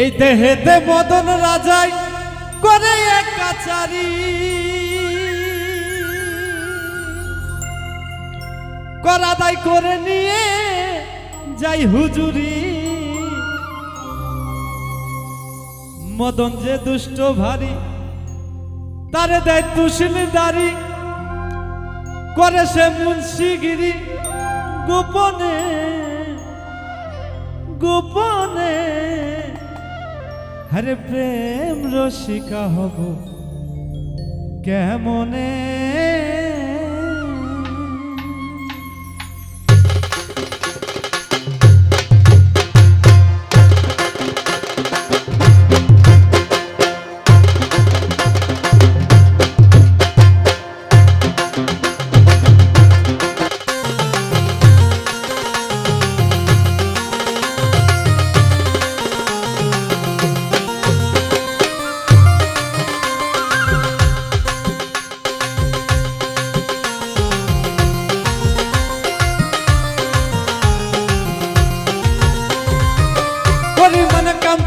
এই দেহেতে মদন রাজাই করে এক কাচারি করাদাই করে নিয়ে যাই হুজুরি। মদন যে দুষ্ট ভারী, তারে দেয় তুষিলদারি করে সে মুন্সিগিরি গোপনে গোপনে। হরে প্রেম রসিকা হব। কেমনে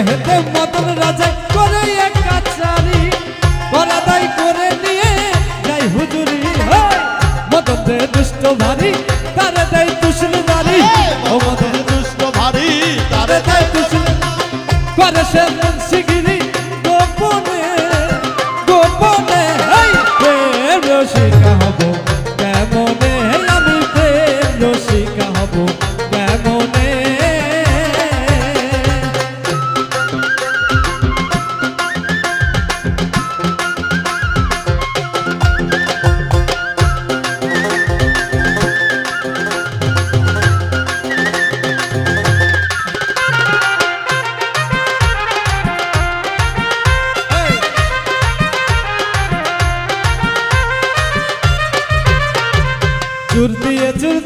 দেহেতে মদন করে এক ওরাদাই করে নিয়ে যাই হুজুরি! মদন দে দুষ্ট ভারী তারে দেয় তুষল দারি ও মদন দুষ্ট ভারী তারে দেয় তুষল করে সে মুন্সিগিরি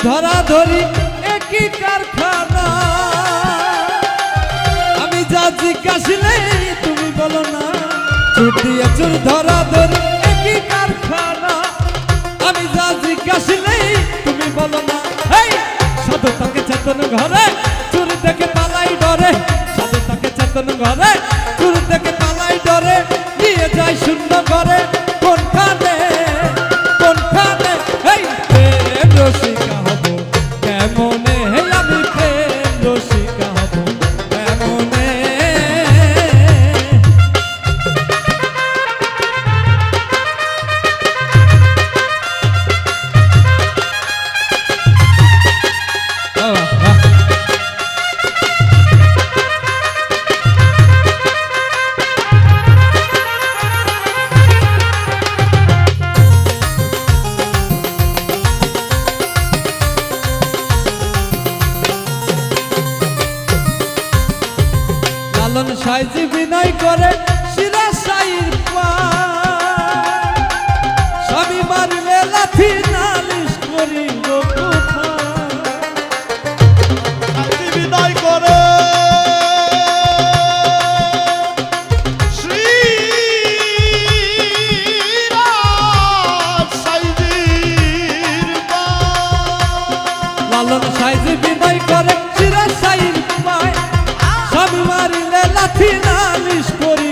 ধরা ধরি একই কারখানা। আমি যা জিজ্ঞাসিলে তুমি বলো না। দিয়ে চুর ধরা ধরি একই কারখানা। আমি যা জিজ্ঞাসিলে তুমি বলো না। হেই, সাধু তাকে চেতন ঘরে, চুর দেখে পালাই ডরে। সাধু তাকে চেতন ঘরে সাইজি বিনয় করে শিরা সাইর স্বামী মারিলে লাথি নালিশ করি। পথি নালিশ করি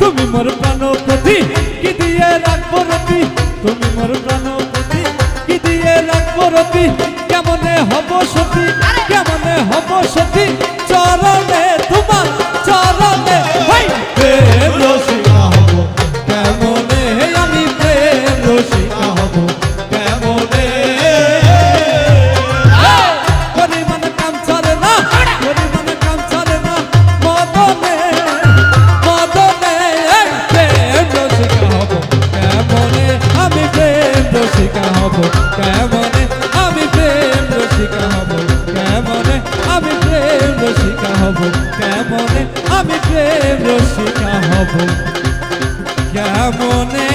তুমি মোর প্রাণপতি কি দিয়ে রাখব রতি? তুমি মোর প্রাণপতি কি দিয়ে রাখব রতি? কেমনে হব সতী? কেমনে হব সতী? রসিকা হব, কেমনে আমি প্রেম রসিকা হব, কেমনে আমি প্রেম রসিকা হব, কেমনে আমি প্রেম রসিকা হব, কেমনে